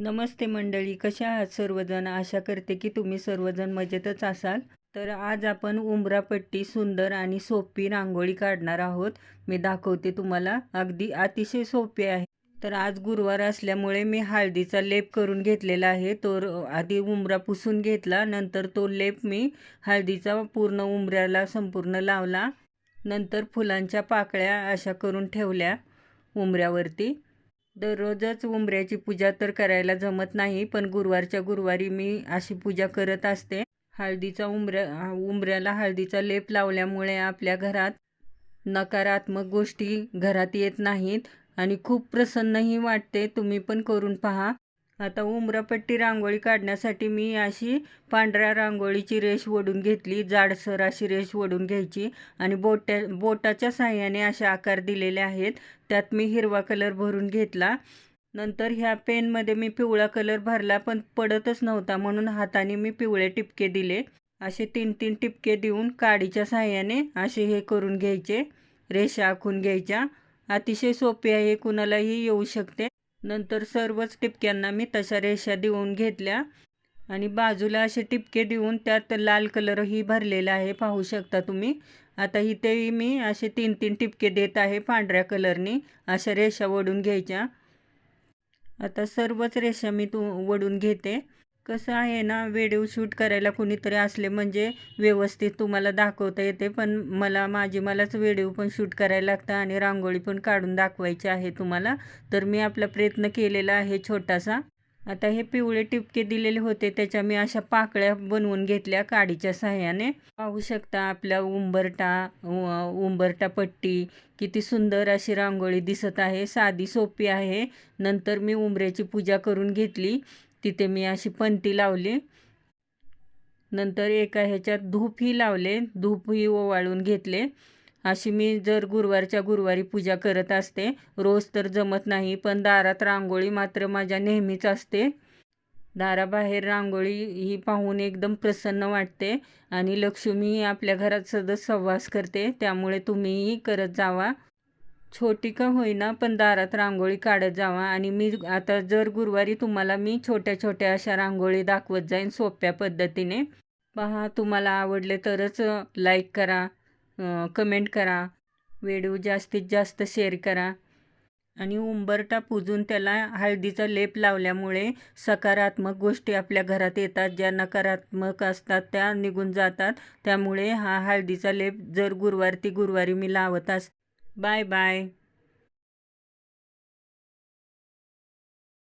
नमस्ते मंडळी कशा आहात सर्वजण? आशा करते की तुम्ही सर्वजण मजेतच असाल. तर आज आपण उंबरापट्टी सुंदर आणि सोपी रांगोळी काढणार आहोत. मी दाखवते तुम्हाला. अगदी अतिशय सोपी आहे. तर आज गुरुवार असल्यामुळे मी हळदीचा लेप करून घेतलेला आहे. तो र- आधी उंबरा पुसून घेतला. नंतर तो लेप मी हळदीचा पूर्ण उंबऱ्याला संपूर्ण लावला. नंतर फुलांच्या पाकळ्या अशा करून ठेवल्या उंबऱ्यावरती. दररोजच उंबऱ्याची पूजा तर करायला जमत नाही पण गुरुवारच्या गुरुवारी मी अशी पूजा करत असते. हळदीचा उंबऱ्या उंबऱ्याला हळदीचा लेप लावल्यामुळे आपल्या घरात नकारात्मक गोष्टी घरात येत नाहीत आणि खूप प्रसन्नही वाटते. तुम्ही पण करून पहा. आता उमरापट्टी रांगोळी काढण्यासाठी मी अशी पांढऱ्या रांगोळीची रेष ओढून घेतली जाडसर अशी रेष ओढून घ्यायची आणि बोट्या बोटाच्या साह्याने असे आकार दिलेले आहेत. त्यात मी हिरवा कलर भरून घेतला. नंतर ह्या पेनमध्ये मी पिवळा कलर भरला पण पडतच नव्हता म्हणून हाताने मी पिवळे टिपके दिले. असे तीन तीन टिपके देऊन काडीच्या साह्याने असे हे करून घ्यायचे रेषा आखून घ्यायच्या. अतिशय सोपी आहे कुणालाही येऊ शकते. नंतर सर्वच टिपक्यांना मी तशा रेषा देऊन घेतल्या आणि बाजूला असे टिपके देऊन त्यात लाल कलरही भरलेला आहे पाहू शकता तुम्ही. आता इथेही मी असे तीन तीन टिपके देत आहे पांढऱ्या कलरनी अशा रेषा ओढून घ्यायच्या. आता सर्वच रेषा मी तू ओढून घेते. कसं आहे ना व्हिडिओ शूट करायला कुणीतरी असले म्हणजे व्यवस्थित तुम्हाला दाखवता येते. पण मला माझी मलाच व्हिडिओ पण शूट करायला लागतं आणि रांगोळी पण काढून दाखवायची आहे तुम्हाला. तर मी आपला प्रयत्न केलेला आहे छोटासा. आता हे पिवळे टिपके दिलेले होते त्याच्या मी अशा पाकळ्या बनवून घेतल्या काडीच्या सहाय्याने. पाहू शकता आपल्या उंबरटा उंबरटा पट्टी किती सुंदर अशी रांगोळी दिसत आहे. साधी सोपी आहे. नंतर मी उंबऱ्याची पूजा करून घेतली. तिथे मी अशी पंती लावली. नंतर एका ह्याच्यात धूपही लावले. धूपही ओवाळून घेतले. अशी मी जर गुरुवारच्या गुरुवारी पूजा करत असते रोज तर जमत नाही पण दारात रांगोळी मात्र माझ्या नेहमीच असते. दाराबाहेर रांगोळी ही पाहून एकदम प्रसन्न वाटते आणि लक्ष्मी आपल्या घरात सतत सहवास करते त्यामुळे तुम्हीही करत जावा. छोटी का होईना पण दारात रांगोळी काढत जावा. आणि मी आता जर गुरुवारी तुम्हाला मी छोट्या छोट्या अशा रांगोळी दाखवत जाईन सोप्या पद्धतीने पहा तुम्हाला आवडले तरच लाईक करा कमेंट करा व्हिडिओ जास्तीत जास्त शेअर करा. आणि उंबरटा पुजून त्याला हळदीचा लेप लावल्यामुळे सकारात्मक गोष्टी आपल्या घरात येतात. ज्या नकारात्मक असतात त्या निघून जातात. त्यामुळे हा हळदीचा लेप जर गुरुवार ती गुरुवारी मी लावत असते Bye bye.